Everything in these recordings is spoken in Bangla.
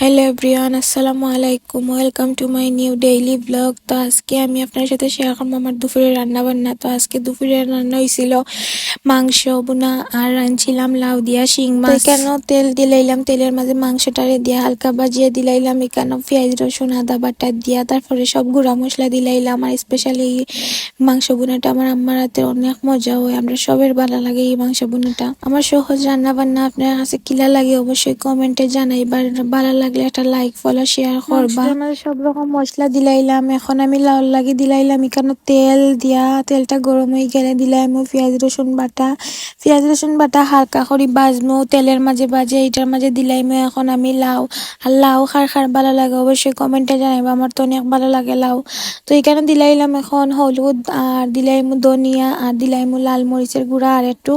হ্যালো এভরিওয়ান আসসালামু আলাইকুম welcome to my new daily vlog তো আজকে আমি আপনার সাথে শেয়ার করব আমার দুপুরের রান্না বান্না তো আজকে দুপুরের রান্না হয়েছিল মাংস বোনা আর রাঁধছিলাম লাউ দিয়া শিং মাছ। কেন তেল দিলাইলাম? তেলের মাঝে মাংসটারে দিয়া হালকা বাজিয়ে দিলাইলাম। এখানে পেঁয়াজ রসুন আদা বাটা দিয়া তারপরে সব গুঁড়া মশলা দিলাইলাম। আর স্পেশালি এই মাংস বোনাটা আমার আম্মার হাতে অনেক মজা হয়। আমরা সবের ভালো লাগে এই মাংস বোনাটা আমার সহজ রান্না বান্না আপনার কাছে কিলা লাগে অবশ্যই কমেন্টে জানাইবার। ভালো লাগলে একটা লাইক ফলো শেয়ার করবা। আমার সব রকম মশলা দিলাইলাম। এখন আমি লাউ লাগি দিলাইলাম। এখানে তেল দিয়া তেলটা গরম হয়ে গেলে দিলাম পেঁয়াজ রসুন বাটা। পেঁয়াজ রসুন বাটা হালকা করে বাজমো তেলের মাঝে বাজে এটার মাঝে দিলাইমো। এখন আমি লাউ। আর লাউ খার খার ভালো লাগে। অবশ্যই কমেন্টে জানাইবা। আমার তো অনেক ভালো লাগে লাউ। তো এখানে দিলাইলাম এখন হলুদ আর দিলাইমু ধনিয়া আর দিলাইমু লাল মরিচের গুঁড়া আর একটু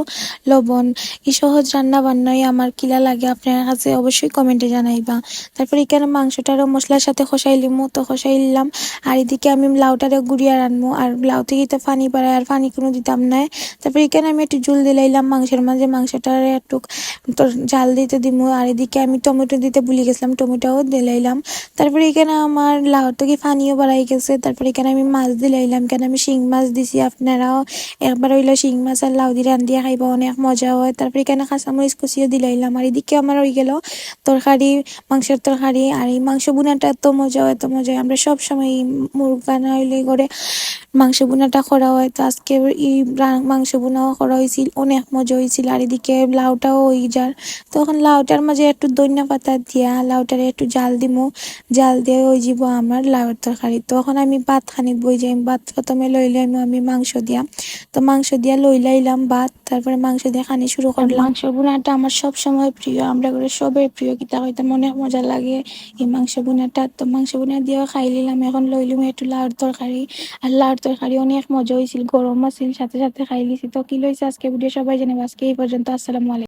লবণ। এই সহজ রান্না বান্নাই আমার কিলা লাগে। আপনার কাছে অবশ্যই কমেন্টে জানাইবা। তারপর এখানে মাংসটারও মশলার সাথে খসাই লিমু, তো খসাই নিলাম। আর এদিকে আমি লাউটারে গুড়িয়া রানবো আর লাউ থেকে তো পানি পাড়ায় আর পানি কোনো দিতাম না। তারপর এখানে আমি একটু জল দিলাইলাম মাংসের মাঝে। মাংসটারে একটু তোর জাল দিতে দিমু। আর এদিকে আমি টমেটো দিতে ভুলে গেছিলাম, টমেটোও দিলাইলাম তারপরে এখানে আমার লাউ থেকে পানিও বাড়াই গেছে। তারপরে এখানে আমি মাছ দিলাইলাম কেন আমি শিং মাছ দিছি আপনারাও। একবার হইল শিং মাছ আর লাউ দিয়ে রান্ধিয়া খাইবা, অনেক মজা হয়। তারপরে এখানে কাঁচামরিচ কুচিও দিলাইলাম আর এদিকে আমার হয়ে গেল তরকারি মাংসের তরকারি আর এই মাংস বুনাটা এত মজা এত মজা আমরা সব সময় মুরগা হইলে করে মাংস বুনাটা করা হয়। তো আজকে এই মাংস বুনাও করা হয়েছিল, অনেক মজা হয়েছিল। আর এদিকে লাউটাও হয়ে যার। তখন লাউটার মাঝে একটু ধনিয়া পাতা দিয়া লাউটারে একটু জাল দিমু। জাল দিয়ে ওই যাব আমার লাউয়ের তরকারি। তখন আমি ভাত খানিত বই যাই। ভাত প্রথমে লইলাম আমি মাংস দিয়া। তো মাংস দিয়া লইলাইলাম ভাত। তারপরে মাংস দিয়ে খানি শুরু করলাম। মাংস বুনাটা আমার সব সময় প্রিয়। আমরা করে সবের প্রিয়। কিতা হইতে অনেক মজা লাগে এই মাংস বুনাটা তো মাংস বোনা দিয়েও খাই নিলাম এখন লইলাম একটু লাউর তরকারি। আর লাউর তরকারি অনেক মজা হয়েছিল গরম আছিল, সাথে সাথে খাই লিছি। তো কি লইছে আজকে? ভিডিও সবাই জানে, আজকে এই পর্যন্ত আসসালামু আলাইকুম।